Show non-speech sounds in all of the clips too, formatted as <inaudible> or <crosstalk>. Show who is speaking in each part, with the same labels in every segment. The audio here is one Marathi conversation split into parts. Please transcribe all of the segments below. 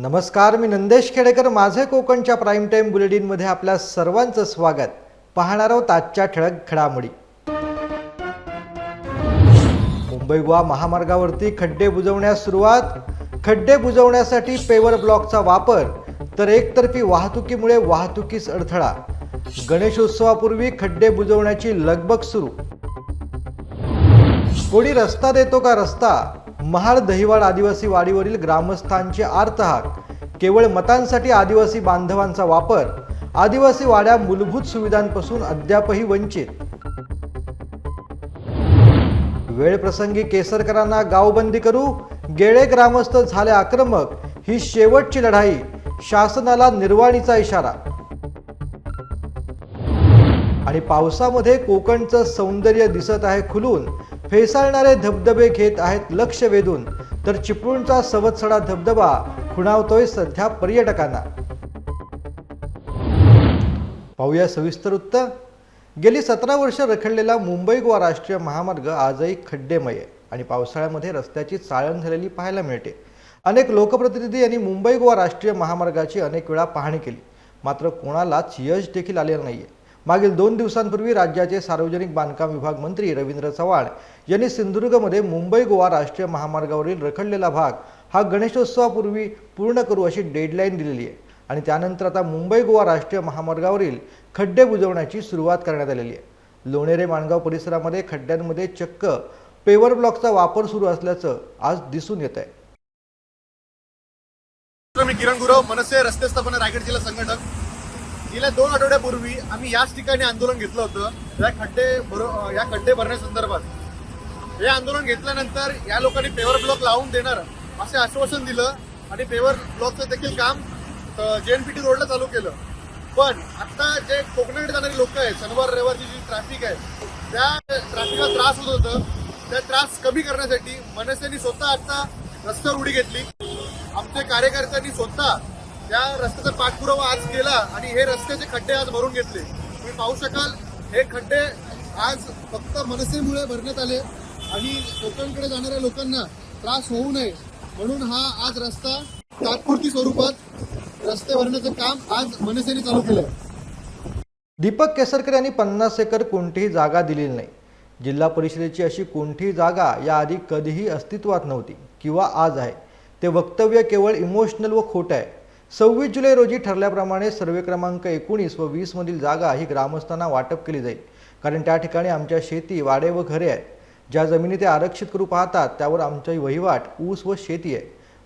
Speaker 1: नमस्कार मी नंदेश खेडेकर. माझे कोकणच्या प्राईम टाईम बुलेटिनमध्ये आपल्या सर्वांचं स्वागत. पाहणार आहोत आजच्या ठळक घडामोडी. मुंबई गोवा महामार्गावरती खड्डे बुजवण्यास सुरुवात. खड्डे बुजवण्यासाठी पेवर ब्लॉकचा वापर. तर एकतर्फी वाहतुकीमुळे वाहतुकीस अडथळा. गणेशोत्सवापूर्वी खड्डे बुजवण्याची लगबग सुरू. कोणी रस्ता देतो का रस्ता? महाड दहिवाड आदिवासी वाडीवरील ग्रामस्थांचे आर्तहाक केवळ मतांसाठी आदिवासी बांधवांचा वापर आदिवासी वाड्या मूलभूत सुविधांपासून अद्यापही वंचित. वेळ प्रसंगी केसरकरांना गावबंदी करू गेळे ग्रामस्थ झाले आक्रमक ही शेवटची लढाई शासनाला निर्वाणीचा इशारा. आणि पावसामध्ये कोकणचं सौंदर्य दिसत आहे खुलून फेसाळणारे धबधबे घेत आहेत लक्ष वेधून. तर चिपळूणचा सवत्सडा धबधबा खुणावतोय सध्या पर्यटकांना. पाहूया सविस्तर उत्तर. गेली सतरा वर्ष रखडलेला मुंबई गोवा राष्ट्रीय महामार्ग आजही खड्डेमय आहे आणि पावसाळ्यामध्ये रस्त्याची चाळण झालेली पाहायला मिळते. अनेक लोकप्रतिनिधी यांनी मुंबई गोवा राष्ट्रीय महामार्गाची अनेक वेळा पाहणी केली. मात्र कोणालाच यश देखील आलेलं आहे मागील दोन दिवसांपूर्वी राज्याचे सार्वजनिक बांधकाम विभाग मंत्री रवींद्र चव्हाण यांनी सिंधुदुर्गमध्ये मुंबई गोवा राष्ट्रीय महामार्गावरील रखडलेला भाग हा गणेशोत्सवापूर्वी पूर्ण करू अशी डेडलाईन दिलेली आहे. आणि त्यानंतर आता मुंबई गोवा राष्ट्रीय महामार्गावरील खड्डे बुजवण्याची सुरुवात करण्यात आलेली आहे. लोणेरे माणगाव परिसरामध्ये खड्ड्यांमध्ये चक्क पेवर ब्लॉकचा वापर सुरू असल्याचं आज दिसून येत आहे.
Speaker 2: मी किरण गुरव मनसे रस्ते स्थापना रायगड जिल्हा संघटक. गेल्या दोन आठवड्यापूर्वी आम्ही याच ठिकाणी आंदोलन घेतलं होतं. या खड्डे भर- या खड्डे भरण्यासंदर्भात हे आंदोलन घेतल्यानंतर या लोकांनी पेवर ब्लॉक लावून देणार असे आश्वासन दिलं आणि पेवर ब्लॉकचं देखील काम जे एनपीटी रोडला चालू केलं. पण आता जे कोकणाकडे जाणारी लोक आहेत शनिवार रविवारची जी ट्रॅफिक आहे त्या ट्रॅफिकला त्रास होत होतं. त्या त्रास कमी करण्यासाठी मनसेने स्वतः आता रस्त्यावर उडी घेतली. आमच्या कार्यकर्त्यांनी स्वतः त्या रस्त्याचा पाठपुरावा आज केला आणि हे रस्त्याचे खड्डे आज भरून घेतले. तुम्ही पाहू शकाल हे खड्डे आज फक्त मनसेमुळे भरण्यात आले आणि कोकणकडे जाणाऱ्या लोकांना त्रास होऊ नये म्हणून हा आज रस्ता तात्पुरती स्वरूपात रस्ते भरण्याचं काम आज मनसेने चालू केलंय.
Speaker 1: दीपक केसरकर यांनी पन्नास एकर कोणतीही जागा दिलेली नाही. जिल्हा परिषदेची अशी कोणतीही जागा याआधी कधीही अस्तित्वात नव्हती किंवा आज आहे. ते वक्तव्य केवळ इमोशनल व खोटं आहे. सव्वीस जुलै रोजी ठरल्याप्रमाणे सर्वे क्रमांक एकोणीस व वीसमधील जागा ही ग्रामस्थांना वाटप केली जाईल. कारण त्या ठिकाणी आमच्या शेती वाडे व घरे आहेत. ज्या जमिनी ते आरक्षित करू पाहतात त्यावर आमची वहिवाट ऊस व शेती आहे.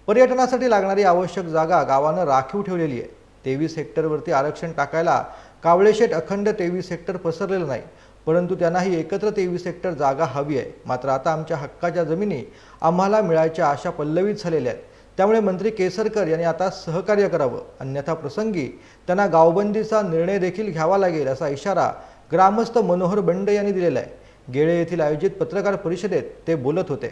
Speaker 1: पर्यटनासाठी लागणारी आवश्यक जागा गावानं राखीव ठेवलेली आहे. तेवीस हेक्टरवरती आरक्षण टाकायला कावळेशेठ अखंड तेवीस हेक्टर पसरलेलं नाही परंतु त्यांना ही एकत्र तेवीस हेक्टर जागा हवी आहे. मात्र आता आमच्या हक्काच्या जमिनी आम्हाला मिळायच्या आशा पल्लवित झालेल्या आहेत. त्यामुळे मंत्री केसरकर यांनी आता सहकार्य करावं. अन्यथा प्रसंगी त्यांना गावबंदीचा निर्णय देखील घ्यावा लागेल असा इशारा ग्रामस्थ मनोहर बंड यांनी दिलेला आहे. गेळे येथील आयोजित पत्रकार परिषदेत ते बोलत होते.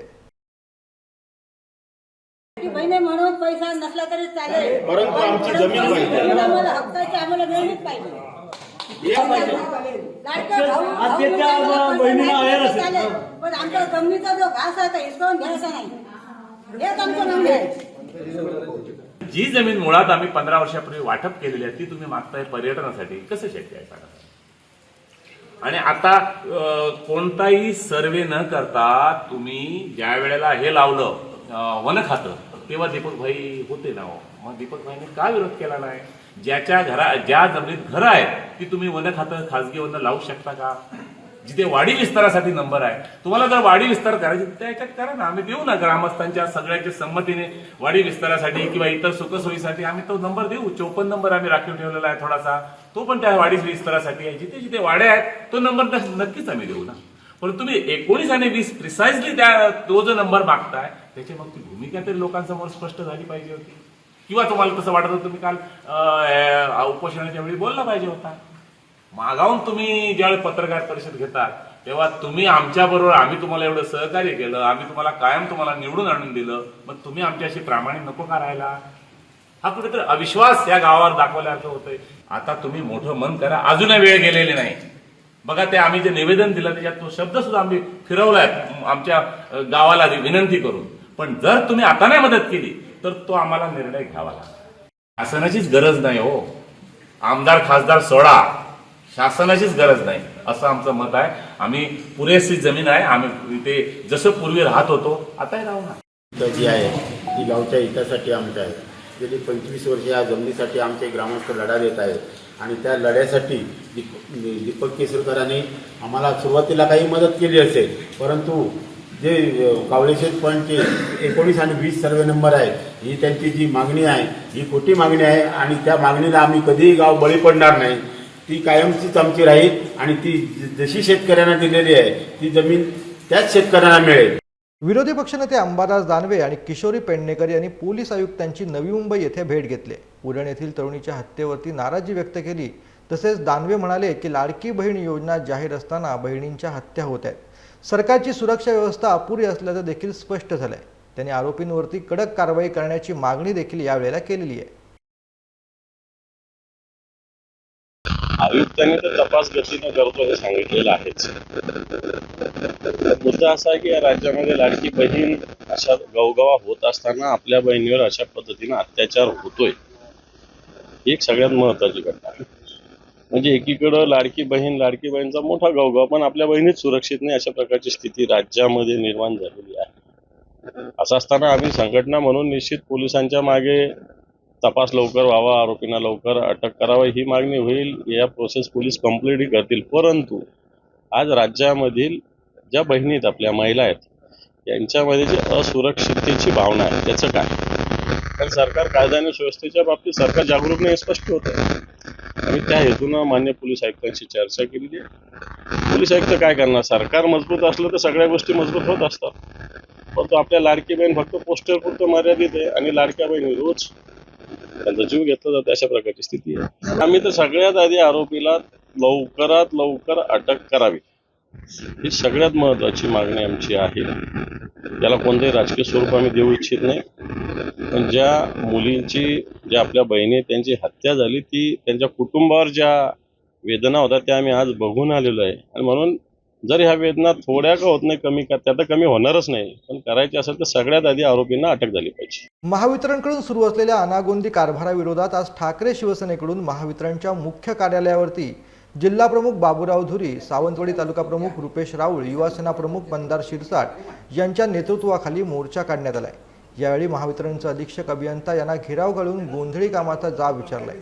Speaker 3: ती बहिणी म्हणून पैसा नसला तरी चालेल.
Speaker 2: परंतु आमची जमीन पाहिजे.
Speaker 3: आम्हाला हक्काची आम्हाला मिळलीच पाहिजे. लाडक्या भाऊ- भाऊ
Speaker 4: ते त्या
Speaker 3: मुलांना पैसा
Speaker 4: बहिणीला
Speaker 3: नाही
Speaker 4: आहेर
Speaker 3: दिला
Speaker 4: असेल.
Speaker 3: चालेल. पण आमच्या जमिनीचा जो घास आहे तो हिसकावून घ्यायचा नाही. हेच आमचं म्हणणं आहे.
Speaker 5: जी जमीन मुळात आम्ही पंधरा वर्षापूर्वी वाटप केलेली आहे ती तुम्ही मागताय पर्यटनासाठी. कसं शक्य आहे सांगा आणि आता कोणताही सर्वे न करता तुम्ही ज्या वेळेला हे लावलं वन खातं तेव्हा दीपक भाई होते ना हो. मग दीपक भाईने का विरोध केला नाही? ज्याच्या घरा ज्या जमिनीत घरं आहेत ती तुम्ही वन खातं खाजगी वन लावू शकता का? जिथे वाडी विस्तारासाठी नंबर आहे तुम्हाला जर वाडी विस्तार करायची त्या त्याच्यात करा ना. आम्ही देऊ ना ग्रामस्थांच्या सगळ्यांच्या संमतीने वाडी विस्तारासाठी किंवा इतर सुखसोयीसाठी आम्ही तो नंबर देऊ. चौपन्न नंबर आम्ही राखीव ठेवलेला आहे थोडासा. तो पण त्या वाडी विस्तारासाठी आहे. जिथे जिथे वाड्या आहेत तो नंबर नक्कीच आम्ही देऊ ना. पण तुम्ही एकोणीस आणि वीस प्रिसाइजली त्या तो जो नंबर मागताय त्याची मग ती भूमिका तरी लोकांसमोर स्पष्ट झाली पाहिजे होती. किंवा तुम्हाला तसं वाटत होतं तुम्ही काल उपोषणाच्या वेळी बोलला पाहिजे होता. मागावून तुम्ही ज्यावेळी पत्रकार परिषद घेतात तेव्हा तुम्ही आमच्या बरोबर आम्ही तुम्हाला एवढं सहकार्य केलं आम्ही तुम्हाला कायम तुम्हाला निवडून आणून दिलं मग तुम्ही आमच्याशी प्रामाणिक नको का राहायला हा कुठेतरी अविश्वास या गावावर दाखवल्यासारखं होतंय. आता तुम्ही मोठं मन करा अजूनही वेळ गेलेली नाही. बघा ते आम्ही जे निवेदन दिलं त्याच्यात तो शब्द सुद्धा आम्ही फिरवलाय आमच्या गावाला विनंती करून. पण जर तुम्ही आता नाही मदत केली तर तो आम्हाला निर्णय घ्यावा लागला. शासनाचीच गरज नाही हो. आमदार खासदार सोडा. शासनाचीच गरज नाही असं आमचं मत आहे. आम्ही पुरेशी जमीन आहे आम्ही इथे जसं पूर्वी राहत होतो आताही राहू ना.
Speaker 4: इथं जी आहे ती गावच्या हितासाठी आमच्या आहे. गेली पंचवीस वर्ष या जमिनीसाठी आमचे ग्रामस्थ लढा देत आहेत. आणि त्या लढ्यासाठी दीप दीपक केसरकरांनी आम्हाला सुरुवातीला काही मदत केली असेल परंतु जे कावळेशेत पॉईंटचे एकोणीस आणि वीस सर्वे नंबर आहे ही त्यांची जी मागणी आहे ही खोटी मागणी आहे. आणि त्या मागणीला आम्ही कधीही गाव बळी पडणार नाही. ती कायमचीच आमची राहील आणि ती जशी शेतकऱ्यांना दिलेली आहे ती जमीन त्याच शेतकऱ्यांना मिळेल.
Speaker 1: विरोधी पक्षनेते अंबादास दानवे आणि किशोरी पेडणेकर यांनी पोलीस आयुक्तांची नवी मुंबई येथे भेट घेतली. उरण येथील तरुणीच्या हत्येवरती नाराजी व्यक्त केली. तसेच दानवे म्हणाले की लाडकी बहीण योजना जाहीर असताना बहिणींच्या हत्या होत आहेत. सरकारची सुरक्षा व्यवस्था अपुरी असल्याचं देखील स्पष्ट झालंय. त्यांनी आरोपींवरती कडक कारवाई करण्याची मागणी देखील यावेळेला केलेली आहे.
Speaker 6: आयुक्तांनी तर तपास गतीनं करतो हे सांगितलेलं आहेच. मुद्दा असा आहे की या राज्यामध्ये लाडकी बहीण अशा गवगवा होत असताना आपल्या बहिणीवर अशा पद्धतीनं अत्याचार होतोय. ही एक सगळ्यात महत्वाची घटना आहे. म्हणजे एकीकडं लाडकी बहीण लाडकी बहीणचा मोठा गवगवा पण आपल्या बहिणीच सुरक्षित नाही अशा प्रकारची स्थिती राज्यामध्ये निर्माण झालेली आहे. असं असताना आम्ही संघटना म्हणून निश्चित पोलिसांच्या मागे तपास लवकर व्हावा आरोपींना लवकर अटक करावा ही मागणी होईल. या प्रोसेस पोलीस कंप्लीटही करतील. परंतु आज राज्यामधील ज्या बहिणीत आपल्या महिला आहेत यांच्यामध्ये जी असुरक्षिततेची भावना आहे त्याचं काय? कारण सरकार कायदा आणि सुव्यवस्थेच्या बाबतीत सरकार जागरूक नाही स्पष्ट स्पष्ट होतं आणि त्या हेतूनं मान्य पोलीस आयुक्तांशी चर्चा केलेली आहे. पोलीस आयुक्त काय करणार? सरकार मजबूत असलं तर सगळ्या गोष्टी मजबूत होत असतात. परंतु आपल्या लाडकी बहीण फक्त पोस्टर पुरतं मर्यादित आहे आणि लाडक्या बहिणी रोज त्यांचा जीव घेतला जातो अशा प्रकारची स्थिती आहे. आम्ही तर सगळ्यात आधी आरोपीला लवकरात लवकर अटक करावी. ही सगळ्यात महत्वाची मागणी आमची आहे. त्याला कोणतेही राजकीय स्वरूप आम्ही देऊ इच्छित नाही. पण ज्या मुलींची ज्या आपल्या बहिणी त्यांची हत्या झाली ती त्यांच्या कुटुंबावर ज्या वेदना होत्या त्या आम्ही आज बघून आलेलो आहे. आणि म्हणून जर ह्या वेदना थोड्या का होत नाही कमी का त्या तर कमी होणारच नाही. पण करायची असेल तर सगळ्यात आधी आरोपींना अटक झाली पाहिजे.
Speaker 1: महावितरणकडून सुरू असलेल्या अनागोंदी कारभाराविरोधात आज ठाकरे शिवसेनेकडून महावितरणच्या मुख्य कार्यालयावरती जिल्हा प्रमुख बाबूराव धुरी सावंतवाडी तालुका प्रमुख रुपेश राऊळ युवासेना प्रमुख मंदार शिरसाट यांच्या नेतृत्वाखाली मोर्चा काढण्यात आलाय. यावेळी महावितरणचे अधीक्षक अभियंता यांना घेराव घालून गोंधळी कामाचा जाब विचारलाय.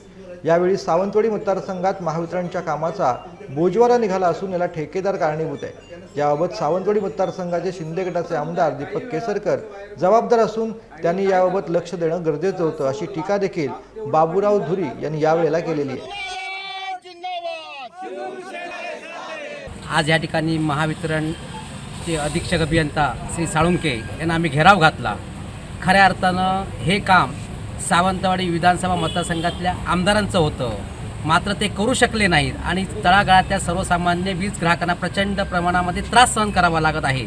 Speaker 1: यावेळी सावंतवाडी मतदारसंघात महावितरणच्या कामाचा बोजवारा निघाला असून याला ठेकेदार कारणीभूत आहे. याबाबत सावंतवाडी मतदारसंघाचे शिंदे गटाचे आमदार दीपक केसरकर जबाबदार असून त्यांनी याबाबत लक्ष देणं गरजेचं होतं अशी टीका देखील बाबूराव धुरी यांनी यावेळेला केलेली आहे.
Speaker 7: आज या ठिकाणी महावितरणचे अधीक्षक अभियंता श्री साळुंके यांना आम्ही घेराव घातला. खऱ्या अर्थानं हे काम सावंतवाडी विधानसभा मतदारसंघातल्या आमदारांचं होतं. मात्र ते करू शकले नाहीत आणि तळागाळातल्या सर्वसामान्य वीज ग्राहकांना प्रचंड प्रमाणामध्ये त्रास सहन करावा लागत आहे.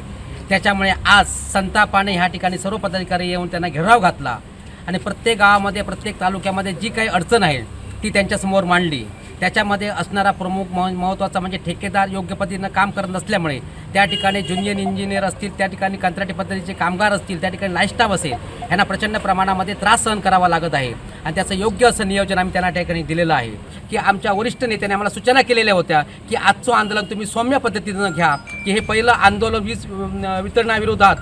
Speaker 7: त्याच्यामुळे आज संतापाने ह्या ठिकाणी सर्व पदाधिकारी येऊन त्यांना घेराव घातला आणि प्रत्येक गावामध्ये प्रत्येक तालुक्यामध्ये जी काही अडचण आहे ती त्यांच्यासमोर मांडली. त्याच्यामध्ये असणारा प्रमुख मह महत्त्वाचा म्हणजे ठेकेदार योग्य पद्धतीनं काम करत नसल्यामुळे त्या ठिकाणी ज्युनियर इंजिनियर असतील त्या ठिकाणी कंत्राटी पद्धतीचे कामगार असतील त्या ठिकाणी लाईफ स्टाफ असेल यांना प्रचंड प्रमाणामध्ये त्रास सहन करावा लागत आहे. आणि त्याचं योग्य असं नियोजन आम्ही त्यांना त्या ठिकाणी दिलेलं आहे. की आमच्या वरिष्ठ नेत्याने आम्हाला सूचना केलेल्या होत्या की आजचं आंदोलन तुम्ही सौम्य पद्धतीनं घ्या की हे पहिलं आंदोलन वीज वितरणाविरोधात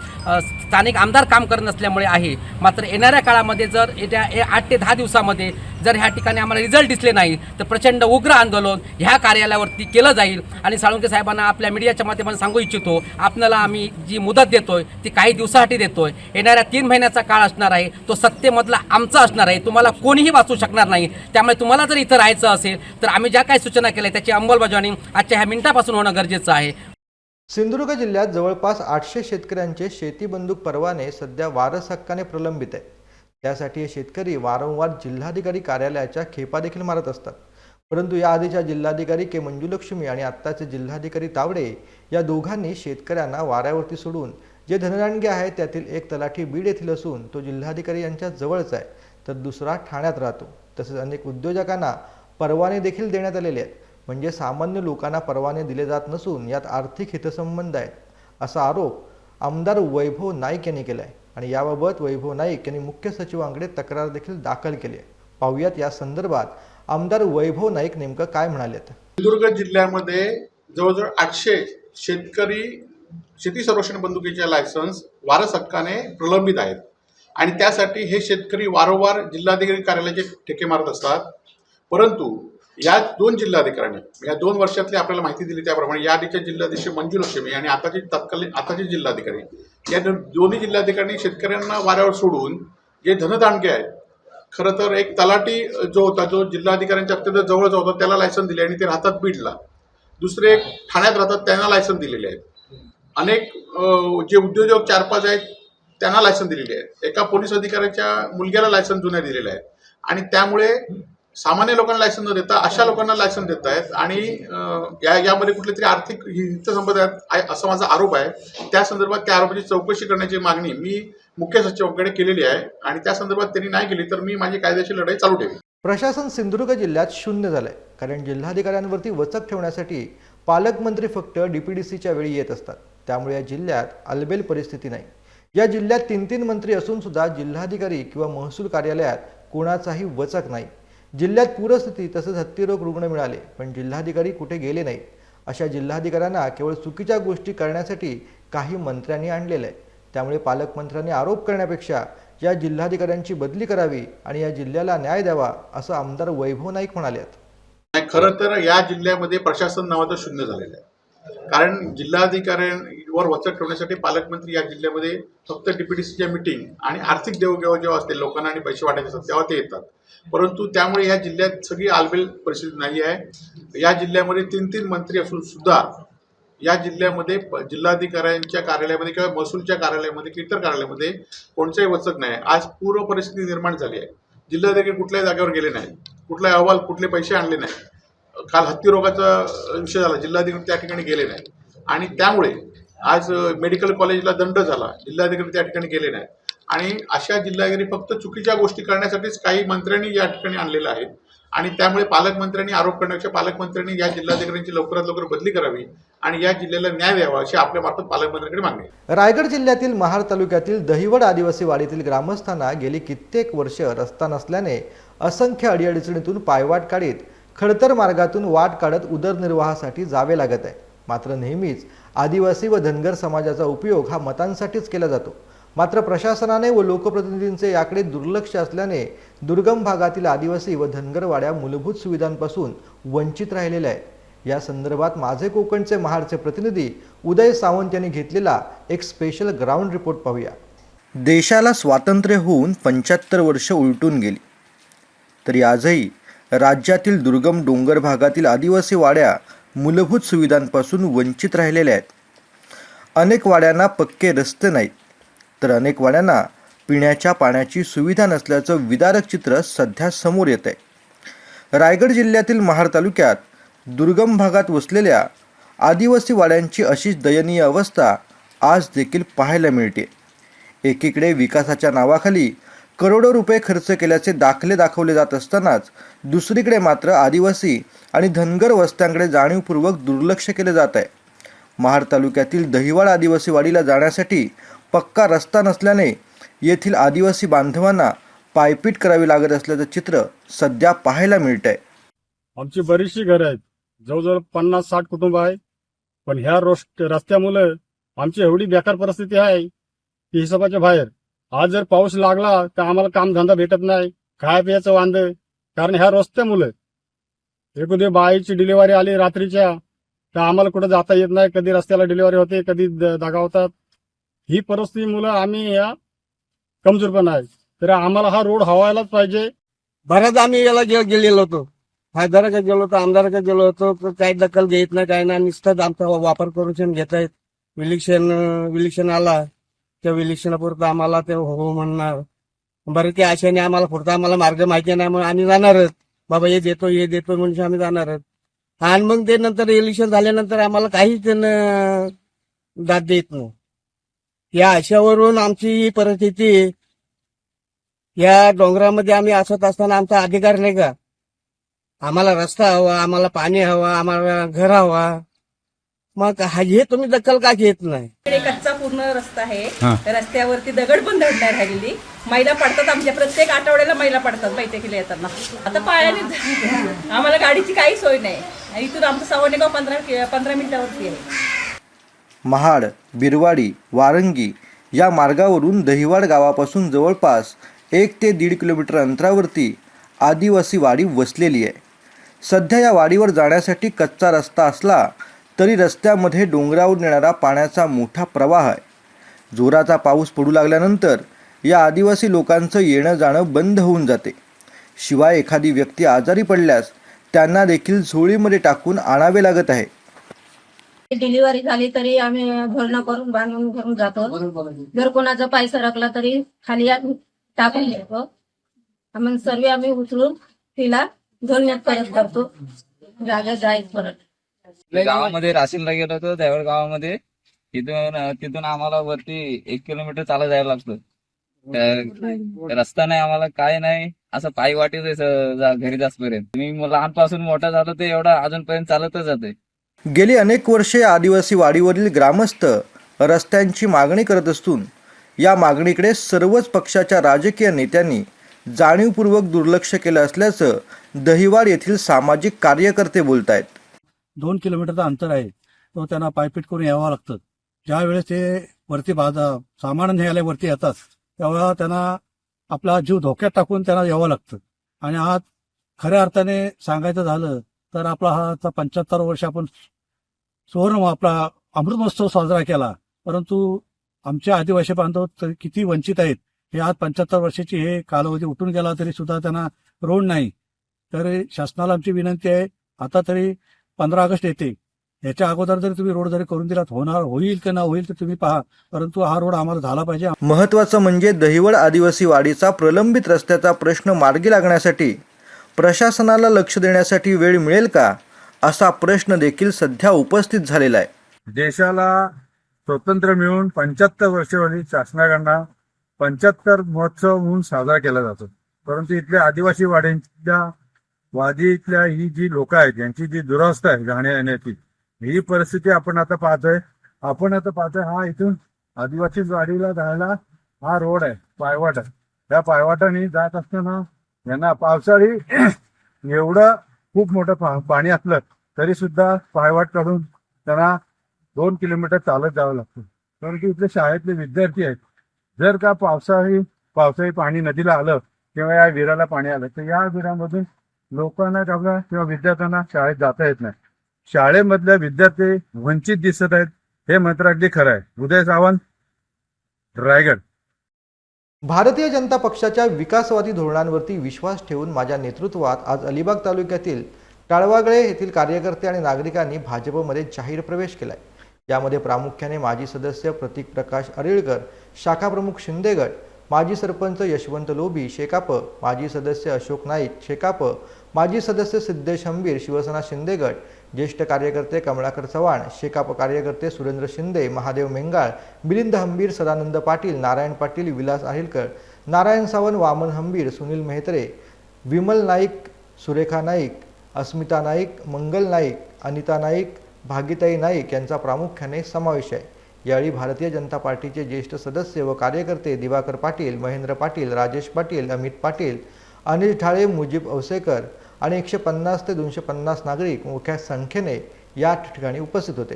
Speaker 7: स्थानिक आमदार काम करत नसल्यामुळे आहे. मात्र येणाऱ्या काळामध्ये जर येत्या ए- आठ ते दहा दिवसामध्ये जर ह्या ठिकाणी आम्हाला रिझल्ट दिसले नाही तर प्रचंड उग्र आंदोलन ह्या कार्यालयावरती केलं जाईल. आणि साळुंके साहेबांना आपल्या मीडियाच्या माध्यमातून सांगू इच्छितो आपल्याला आम्ही जी मुदत देतोय ती काही दिवसासाठी देतोय. येणाऱ्या तीन महिन्याचा काळ असणार आहे तो सत्तेमधला आमचा असणार आहे. तुम्हाला कोणीही वाचू शकणार नाही. त्यामुळे तुम्हाला जर इथं राहायचं असेल तर आम्ही ज्या काही सूचना केल्या त्याची अंमलबजावणी आजच्या ह्या मिनिटापासून होणं गरजेचं आहे.
Speaker 1: सिंधुदुर्ग जिल्ह्यात जवळपास आठशे शेतकऱ्यांचे शेती बंदूक परवाने सध्या वारस हक्काने प्रलंबित आहे. त्यासाठी हे शेतकरी वारंवार जिल्हाधिकारी कार्यालयाच्या खेपा देखील मारत असतात. परंतु याआधीच्या जिल्हाधिकारी के मंजुलक्ष्मी आणि आत्ताचे जिल्हाधिकारी तावडे या दोघांनी शेतकऱ्यांना वाऱ्यावरती सोडून जे धनराणगे आहेत त्यातील एक तलाठी बीड येथील असून तो जिल्हाधिकारी यांच्या जवळच आहे. तर दुसरा ठाण्यात राहतो. तसेच अनेक उद्योजकांना परवाने देखील देण्यात आलेले आहेत. म्हणजे सामान्य लोकांना परवाने दिले जात नसून यात आर्थिक हितसंबंध आहेत. असा आरोप आमदार वैभव नाईक यांनी केला आहे आणि याबाबत वैभव नाईक यांनी मुख्य सचिवांकडे तक्रार देखील दाखल केली आहे. पाहुयात या संदर्भात आमदार वैभव नाईक नेमकं काय म्हणालेत?
Speaker 8: सिंधुदुर्ग जिल्ह्यामध्ये जवळजवळ आठशे शेतकरी शेती संरक्षण बंदुकीचे लायसन्स वारस हक्काने प्रलंबित आहेत. आणि त्यासाठी हे शेतकरी वारंवार जिल्हाधिकारी कार्यालयाचे ठेके मारत असतात. परंतु या दोन जिल्हाधिकाऱ्यांनी या दोन वर्षातली आपल्याला माहिती दिली त्याप्रमाणे या आधीचे जिल्हाधीश मंजू लक्ष्मी आणि आताचे तत्कालीन आताचे जिल्हाधिकारी या दोन्ही जिल्हाधिकाऱ्यांनी शेतकऱ्यांना वाऱ्यावर सोडून जे धनदांडके आहेत खरं तर एक तलाटी जो होता जो जिल्हाधिकाऱ्यांच्या अत्यंत जवळचा होता त्याला लायसन दिले आणि ते राहतात बीडला. दुसरे एक ठाण्यात राहतात त्यांना लायसन दिलेले आहेत. अनेक जे उद्योजक चार पाच आहेत त्यांना लायसन दिलेली आहेत एका पोलीस अधिकाऱ्याच्या मुलग्याला लायसन जुन्या दिलेले आहेत. आणि त्यामुळे सामान्य लोकांना लायसन न देता अशा लोकांना लायसन देत आहेत. आणि या यामध्ये कुठले तरी आर्थिक हितसंबंध आहेत आहे असा माझा आरोप आहे. त्या संदर्भात त्या आरोपाची चौकशी करण्याची मागणी मी मुख्य सचिवांकडे केलेली आहे. आणि त्या संदर्भात त्यांनी नाही केली तर मी माझी कायद्याची लढाई चालू ठेवी
Speaker 1: प्रशासन सिंधुदुर्ग जिल्ह्यात शून्य झालंय. कारण जिल्हाधिकाऱ्यांवरती वचक ठेवण्यासाठी पालकमंत्री फक्त डीपीडीसीच्या वेळी येत असतात. त्यामुळे या जिल्ह्यात अलबेल परिस्थिती नाही. या जिल्ह्यात तीन तीन मंत्री असून सुद्धा जिल्हाधिकारी किंवा महसूल कार्यालयात कोणाचाही वचक नाही. जिल्ह्यात पूरस्थिती तसंच हत्तीरोग रुग्ण मिळाले पण जिल्हाधिकारी कुठे गेले नाहीत. अशा जिल्हाधिकाऱ्यांना केवळ चुकीच्या गोष्टी करण्यासाठी काही मंत्र्यांनी आणलेलं आहे. त्यामुळे पालकमंत्र्यांनी आरोप करण्यापेक्षा या जिल्हाधिकाऱ्यांची बदली करावी आणि या जिल्ह्याला न्याय द्यावा असं आमदार वैभव नाईक म्हणाले
Speaker 8: खरं तर या जिल्ह्यामध्ये प्रशासन नावाचं शून्य झालेलं आहे. कारण वर वचक ठेवण्यासाठी पालकमंत्री या जिल्ह्यामध्ये फक्त डीपीडीसीच्या मिटिंग आणि आर्थिक देवघेव जेव्हा असते लोकांना आणि पैसे वाटायचे असतात तेव्हा ते येतात. परंतु त्यामुळे या जिल्ह्यात सगळी आलबेल परिस्थिती नाही आहे. या जिल्ह्यामध्ये तीन तीन मंत्री असून सुद्धा या जिल्ह्यामध्ये प- जिल्हाधिकाऱ्यांच्या कार्यालयामध्ये किंवा महसूलच्या कार्यालयामध्ये किंवा इतर कार्यालयामध्ये कोणताही वचक नाही आज पूर्व परिस्थिती निर्माण झाली आहे. जिल्हाधिकारी कुठल्याही जागेवर गेले नाही. कुठलाही अहवाल कुठले पैसे आणले नाही. काल हत्ती रोगाचा विषय झाला. जिल्हाधिकारी त्या ठिकाणी गेले नाही. आणि त्यामुळे आज मेडिकल कॉलेजला दंड झाला. जिल्हाधिकारी त्या ठिकाणी गेले नाही आणि अशा जिल्हाधिकारी फक्त चुकीच्या गोष्टी करण्यासाठीच काही मंत्र्यांनी या ठिकाणी आणलेलं आहे. आणि त्यामुळे पालकमंत्र्यांनी आरोप करण्यापेक्षा पालकमंत्र्यांनी या जिल्हाधिकाऱ्यांची लवकरात लवकर बदली करावी आणि या जिल्ह्याला न्याय द्यावा अशी आपल्या मार्फत पालकमंत्र्यांकडे मागणी
Speaker 1: रायगड जिल्ह्यातील महाड तालुक्यातील दहिवड आदिवासी वाडीतील ग्रामस्थांना गेली कित्येक वर्ष रस्ता नसल्याने असंख्य अडीअडचणीतून पायवाट काढीत खडतर मार्गातून वाट काढत उदरनिर्वाहासाठी जावे लागत आहे. मात्र नेहमीच आदिवासी व धनगर समाजाचा उपयोग हा मतांसाठीच केला जातो. मात्र प्रशासनाने व लोकप्रतिनिधींचे याकडे दुर्लक्ष असल्याने दुर्गम भागातील आदिवासी व धनगरवाड्या मूलभूत सुविधांपासून वंचित राहिलेल्या आहे या संदर्भात माझे कोकणचे महाडचे प्रतिनिधी उदय सावंत यांनी घेतलेला एक स्पेशल ग्राउंड रिपोर्ट पाहूया. देशाला स्वातंत्र्य होऊन पंच्याहत्तर वर्ष उलटून गेली. तरी आजही राज्यातील दुर्गम डोंगर भागातील आदिवासी वाड्या मूलभूत सुविधांपासून वंचित राहिलेल्या आहेत. अनेक वाड्यांना पक्के रस्ते नाहीत. तर अनेक वाड्यांना पिण्याच्या पाण्याची सुविधा नसल्याचं विदारक चित्र सध्या समोर येत आहे रायगड जिल्ह्यातील महाड तालुक्यात दुर्गम भागात वसलेल्या आदिवासी वाड्यांची अशीच दयनीय अवस्था आज देखील पाहायला मिळते. एकीकडे विकासाच्या नावाखाली करोडो रुपये खर्च केल्याचे दाखले दाखवले जात असतानाच दुसरीकडे मात्र आदिवासी आणि धनगर वस्त्यांकडे जाणीवपूर्वक दुर्लक्ष केले जात आहे. महाड तालुक्यातील दहिवाड आदिवासी वाडीला जाण्यासाठी पक्का रस्ता नसल्याने येथील आदिवासी बांधवांना पायपीट करावी लागत असल्याचं चित्र सध्या पाहायला मिळतंय.
Speaker 9: आमची बरीचशी घरं आहेत. जवळजवळ पन्नास साठ कुटुंब आहे. पण ह्या रोस्ट रस्त्यामुळे आमची एवढी बेकार परिस्थिती आहे की हिशोबाच्या बाहेर आज जर पाऊस लागला तर आम्हाला कामधंदा भेटत नाही खाय पियाचं वांद. कारण ह्या रस्त्यामुळे एखादी बाईची डिलिव्हरी आली रात्रीच्या तर आम्हाला कुठं जाता येत नाही. कधी रस्त्याला डिलिव्हरी होते कधी द- दगा होतात ही परिस्थितीमुळे आम्ही या कमजोर पण आहे तर आम्हाला हा रोड हवायलाच पाहिजे.
Speaker 10: बऱ्याच आम्ही याला गेलेलो होतो. खासदाराकडे गेलो होतो आमदाराकडे गेलो होतो. तर काही दखल घेत नाही काही नाही. नुसतंच आमचा वापर करून घेत आहेत विलिक्शन विलिक्शन आला. त्या विलिक्शनापुरतं आम्हाला ते हो, हो म्हणणार. बरं त्या आशेने आम्हाला पुरता आम्हाला मार्ग माहिती नाही म्हणून आम्ही जाणारच. बाबा हे देतो हे देतो म्हणजे आम्ही जाणारच. आणि मग ते नंतर इलेक्शन झाल्यानंतर आम्हाला काहीच त्यानं दाद देत नाही. या आशावरून आमची ही परिस्थिती या डोंगरामध्ये आम्ही असत असताना आमचा अधिकार नाही का? आम्हाला रस्ता हवा आम्हाला पाणी हवा आम्हाला घर हवा. मग हा- तुम्ही दखल का घेत नाही?
Speaker 3: कच्चा पूर्ण रस्ता आहे. रस्त्यावरती दगड पण धड नाही राहिलेली. मैला पडतात आमच्या प्रत्येक आठवड्याला मैला पडतात बैठकीला येताना. आता पायाने आम्हाला गाडीची काही सोय नाही. आणि इथून आमचं सवनेगाव पंधरा पंधरा मिनिटावरती आहे.
Speaker 1: महाड बिरवाडी वारंगी या मार्गावरून दहिवाड गावापासून जवळपास एक ते दीड किलोमीटर अंतरावरती आदिवासी वाडी वसलेली आहे. सध्या या वाडीवर जाण्यासाठी कच्चा रस्ता असला तरी रस्त्यामध्ये डोंगरावर नेणारा पाण्याचा मोठा प्रवाह आहे. जोराचा पाऊस पडू लागल्यानंतर या आदिवासी लोकांचं येणं जाणं बंद होऊन जाते. शिवाय एखादी व्यक्ती आजारी पडल्यास त्यांना देखील झोळीमध्ये टाकून आणावे लागत आहे.
Speaker 3: डिलिव्हरी झाली तरी आम्ही भरणं करून बांधून घेऊन जातो. जर कोणाचा पाय सरकला तरी खाली आम्ही टाकून घेतो. आम्ही सर्व आम्ही उचलून तिला धोरण्यात परत करतो. जागा जायच परत.
Speaker 11: गावामध्ये राशीनला गेलो होतो देवळ गावामध्ये तिथून तिथून आम्हाला वरती एक किलोमीटर चालत जायला लागतं. तर रस्ता नाही आम्हाला काय नाही असं पायी वाटेच घरी जासपर्यंत मी म- लहानपासून मोठा झालो ते एवढा अजूनपर्यंत चालतच जाते
Speaker 1: गेली अनेक वर्षे आदिवासी वाडीवरील ग्रामस्थ रस्त्यांची मागणी करत असून या मागणीकडे सर्वच पक्षाच्या राजकीय नेत्यांनी जाणीवपूर्वक दुर्लक्ष केलं असल्याचं दहिवाड येथील सामाजिक कार्यकर्ते बोलत आहेत
Speaker 9: दोन किलोमीटरचं अंतर आहे तो त्यांना पायपीट करून यावं लागतं. ज्या वेळेस ते वरती बाजा सामान न्यायालय वरती येतात तेव्हा त्यांना आपला जीव धोक्यात टाकून त्यांना यावं लागतं. आणि आज खऱ्या अर्थाने सांगायचं झालं तर आपला हा पंच्याहत्तर वर्ष आपण सुवर्ण आपला अमृत महोत्सव साजरा केला परंतु आमच्या आदिवासी बांधव किती वंचित आहेत हे आज पंच्याहत्तर वर्षाची हे कालावधी उठून गेला तरी सुद्धा त्यांना रोड नाही. तर शासनाला आमची विनंती आहे आता तरी पंधरा ऑगस्ट येते. याच्या अगोदर जरी तुम्ही रोड जरी करून दिलात होणार होईल की ना होईल तर तुम्ही पहा. परंतु हा रोड आम्हाला झाला पाहिजे.
Speaker 1: महत्त्वाचं म्हणजे दहिवड आदिवासी वाडीचा प्रलंबित रस्त्याचा प्रश्न मार्गी लागण्यासाठी प्रशासनाला लक्ष देण्यासाठी वेळ मिळेल का असा प्रश्न देखील सध्या उपस्थित झालेला आहे.
Speaker 9: देशाला स्वतंत्र मिळून पंच्याहत्तर वर्षावरील शासनाकडनं पंच्याहत्तर महोत्सव म्हणून साजरा केला जातो. परंतु इथल्या आदिवासी वाड्यांच्या वादीतल्या ही जी लोक आहेत यांची जी दुरावस्था आहे जाण्या येण्याची ही परिस्थिती आपण आता पाहतोय. आपण आता पाहतोय हा इथून आदिवासी वाडीला जायला हा रोड आहे पायवाट. आहे त्या पायवाटाने जात असताना यांना पावसाळी <clears throat> एवढं खूप मोठं पा- पाणी असलं तरी सुद्धा पायवाट काढून त्यांना दोन किलोमीटर चालत जावं लागतं. कारण की इथले शाळेतले विद्यार्थी आहेत जर का पावसाळी पावसाळी पाणी नदीला आलं किंवा या विराला पाणी आलं तर या विरामधून लोकांना आपल्या किंवा विद्यार्थ्यांना शाळेत जाता येत नाही. शाळेमधल्या विद्यार्थी वंचित दिसत आहेत हे मात्र अगदी खरं आहे. उदय सावंत रायगड.
Speaker 1: भारतीय जनता पक्षाच्या विकासवादी धोरणांवरती विश्वास ठेवून माझ्या नेतृत्वात आज अलिबाग तालुक्यातील टाळवागळे येथील कार्यकर्ते आणि नागरिकांनी भाजपमध्ये जाहीर प्रवेश केलाय. यामध्ये प्रामुख्याने माजी सदस्य प्रतीक प्रकाश अरेळकर शाखाप्रमुख शिंदेगड माजी सरपंच यशवंत लोभी शेकाप माजी सदस्य अशोक नाईक शेकाप माजी सदस्य सिद्धेश हंबीर शिवसेना शिंदेगड ज्येष्ठ कार्यकर्ते कमळाकर चव्हाण शेकाप कार्यकर्ते सुरेंद्र शिंदे महादेव मेंगाळ मिलिंद हंबीर सदानंद पाटील नारायण पाटील विलास आहिलकर नारायण सावंत वामन हंबीर सुनील मेहत्रे विमल नाईक सुरेखा नाईक अस्मिता नाईक मंगल नाईक अनिता नाईक भागीताई नाईक यांचा प्रामुख्याने समावेश आहे. यावेळी भारतीय जनता पार्टीचे ज्येष्ठ सदस्य व कार्यकर्ते दिवाकर पाटील महेंद्र पाटील राजेश पाटील अमित पाटील अनिल ठाळे मुजीब अवसेकर आणि एकशे पन्नास ते दोनशे पन्नास नागरिक मोठ्या संख्येने या ठिकाणी उपस्थित होते.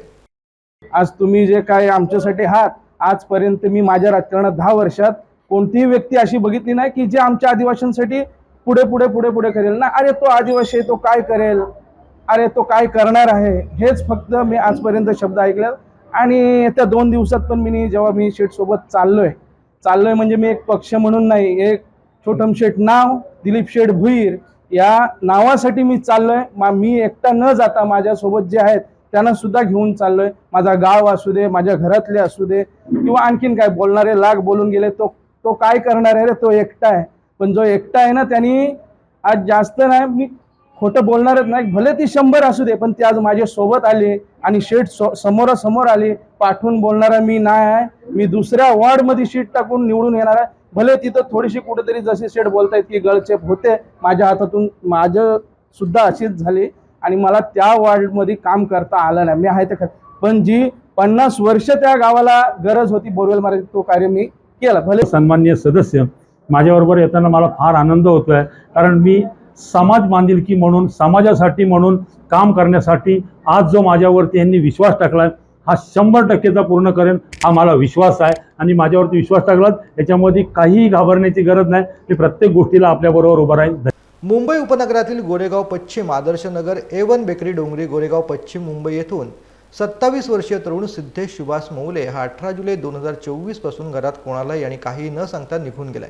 Speaker 12: आज तुम्ही जे काय आमच्यासाठी आहात आजपर्यंत मी माझ्या राजकारणात दहा वर्षात कोणतीही व्यक्ती अशी बघितली नाही की जे आमच्या आदिवासींसाठी पुढे पुढे पुढे पुढे करेल. ना अरे तो आदिवासी आहे, तो काय करेल? अरे तो काय करणार आहे? हेच फक्त मी आजपर्यंत शब्द ऐकल्यात आणि त्या दोन दिवसात पण मी जेव्हा मी शेठसोबत चाललोय चाललोय म्हणजे मी एक पक्ष म्हणून नाही एक छोटम शेठ नाव दिलीप शेठ भुईर या नावासाठी मी चाललोय. मा मी एकटा न जाता माझ्यासोबत जे आहेत त्यांना सुद्धा घेऊन चाललोय. माझा गाव असू दे माझ्या घरातले असू दे किंवा आणखीन काय बोलणारे लाग बोलून गेले तो तो काय करणार आहे रे? तो एकटा आहे. पण जो एकटा आहे ना त्यांनी आज जास्त नाही मी खोटं बोलणारच नाही. भले ती शंभर असू दे पण ती आज माझ्या सोबत आले आणि शेट सो समोरासमोर आली. पाठवून बोलणारा मी नाही आहे. मी दुसऱ्या वॉर्डमध्ये शीट टाकून निवडून येणार आहे. भले तिथं थोडीशी कुठेतरी जसे शेड बोलतायत की गळचेप होते माझ्या हातातून माझं सुद्धा अशीच झाली आणि मला त्या वॉर्डमध्ये काम करता आलं नाही. मी आहे ते खरं. पण जी पन्नास वर्ष त्या गावाला गरज होती बोरवेल मारायची तो कार्य मी केला. भले
Speaker 9: सन्माननीय सदस्य माझ्याबरोबर येताना मला फार आनंद होतोय. कारण मी समाज बांधिलकी म्हणून समाजासाठी म्हणून काम करण्यासाठी आज जो माझ्यावरती यांनी विश्वास टाकलाय हा शंभर टक्केचा पूर्ण करेन हा मला विश्वास आहे. आणि माझ्यावरती विश्वास टाकलात याच्यामध्ये काहीही घाबरण्याची गरज नाही. मी प्रत्येक गोष्टीला आपल्याबरोबर उभा राहील
Speaker 1: मुंबई उपनगरातील गोरेगाव पश्चिम आदर्श नगर ए वन बेकरी डोंगरी गोरेगाव पश्चिम मुंबई येथून सत्तावीस वर्षीय तरुण सिद्धेश सुभाष मौले हा अठरा जुलै दोन हजार चोवीसपासून घरात कोणालाही आणि काही न सांगता निघून गेलाय.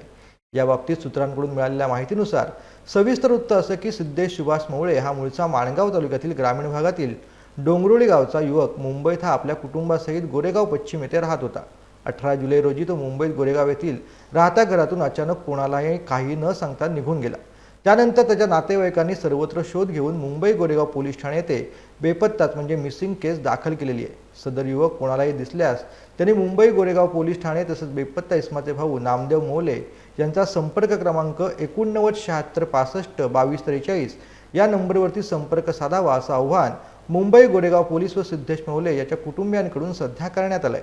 Speaker 1: या बाबतीत सूत्रांकडून मिळालेल्या माहितीनुसार सविस्तर वृत्त असं की सिद्धेश सुभाष मौळे हा मूळचा माणगाव तालुक्यातील ग्रामीण भागातील डोंगरोळी गावचा युवक मुंबईत हा आपल्या कुटुंबासहित गोरेगाव पश्चिम येथे राहत होता. अठरा जुलै रोजी तो मुंबईत गोरेगाव येथील राहत्या घरातून अचानक कोणालाही काही न सांगता निघून गेला. त्यानंतर त्याच्या नातेवाईकांनी सर्वत्र शोध घेऊन मुंबई गोरेगाव पोलीस ठाणे येथे बेपत्ताच म्हणजे मिसिंग केस दाखल केलेली आहे. सदर युवक कोणालाही दिसल्यास त्यांनी मुंबई गोरेगाव पोलीस ठाणे तसंच बेपत्ता इस्माचे भाऊ नामदेव मोले यांचा संपर्क क्रमांक एकोणनव्वद शहात्तर पासष्ट बावीस त्रेचाळीस या नंबरवरती संपर्क साधावा असं आव्हान मुंबई गोरेगाव पोलीस व सिद्धेश मौले याच्या कुटुंबियांकडून सध्या करण्यात आलंय.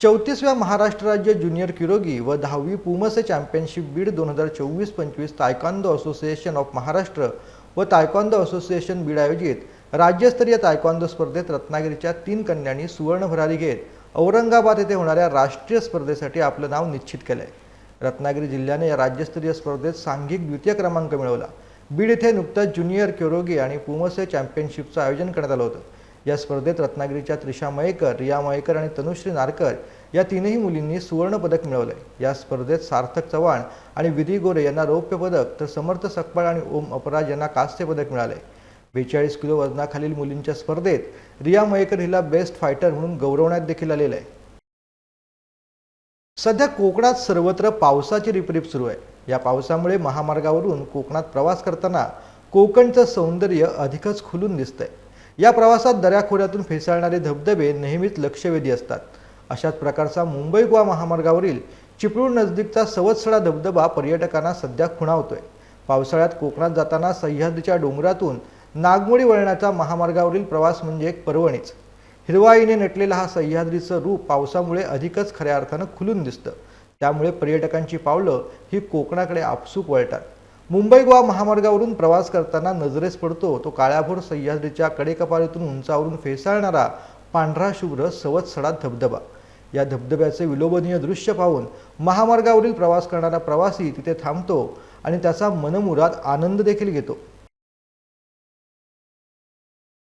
Speaker 1: चौतीसव्या महाराष्ट्र राज्य ज्युनियर किरोगी व दहावी पुमसे चॅम्पियनशिप बीड दोन हजार चोवीस पंचवीस तायकांदो असोसिएशन ऑफ महाराष्ट्र व तायकांदो असोसिएशन बीड आयोजित राज्यस्तरीय तायकांदो स्पर्धेत रत्नागिरीच्या तीन कन्यांनी सुवर्ण भरारी घेत औरंगाबाद येथे होणाऱ्या राष्ट्रीय स्पर्धेसाठी आपलं नाव निश्चित केलं आहे रत्नागिरी जिल्ह्याने या राज्यस्तरीय स्पर्धेत सांघिक द्वितीय क्रमांक मिळवला. बीड येथे नुकताच ज्युनियर क्योरोगी आणि पुमसे चॅम्पियनशिपचं आयोजन करण्यात आलं होतं. या स्पर्धेत रत्नागिरीच्या त्रिशा मयेकर रिया मयेकर आणि तनुश्री नारकर या तीनही मुलींनी सुवर्णपदक मिळवलं मिळवलंय. या स्पर्धेत सार्थक चव्हाण आणि विधी गोरे यांना रौप्य पदक तर समर्थ सकपाळ आणि ओम अपराज यांना कांस्य पदक मिळाले बेचाळीस किलो वजनाखालील मुलींच्या स्पर्धेत रिया मयेकर हिला बेस्ट फायटर म्हणून गौरवण्यात देखील आलेलं आहे. सध्या कोकणात सर्वत्र पावसाची रिपरिप सुरू आहे. या पावसामुळे महामार्गावरून कोकणात प्रवास करताना कोकणचं सौंदर्य अधिकच खुलून दिसतंय. या प्रवासात दऱ्याखोऱ्यातून फेसाळणारे धबधबे नेहमीच लक्षवेधी असतात. अशाच प्रकारचा मुंबई गोवा महामार्गावरील चिपळूण नजदीकचा सवत्सडा धबधबा पर्यटकांना सध्या खुणावतोय. पावसाळ्यात कोकणात जाताना सह्याद्रीच्या डोंगरातून नागमोडी वळणाचा महामार्गावरील प्रवास म्हणजे एक पर्वणीच. हिरवाईने नटलेला हा सह्याद्रीचं रूप पावसामुळे अधिकच खऱ्या अर्थानं खुलून दिसतं. त्यामुळे पर्यटकांची पावलं ही कोकणाकडे आपसूक वळतात. मुंबई गोवा महामार्गावरून प्रवास करताना नजरेस पडतो तो काळ्याभोर सह्याद्रीच्या कडेकपारीतून उंचावरून फेसाळणारा पांढरा शुभ्र सवत्सडा धबधबा. या धबधब्याचे विलोभनीय दृश्य पाहून महामार्गावरील प्रवास करणारा प्रवासी तिथे थांबतो आणि त्याचा मनमुराद आनंद देखील घेतो.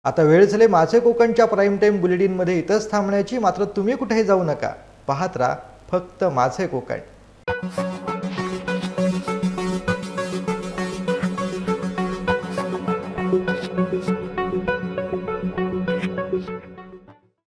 Speaker 1: आता वेळ झाले माझे कोकणच्या प्राईम टाईम बुलेटिनमध्ये इथंच थांबण्याची मात्र तुम्ही कुठेही जाऊ नका. पाहत राहा. फक्त माझे कोकण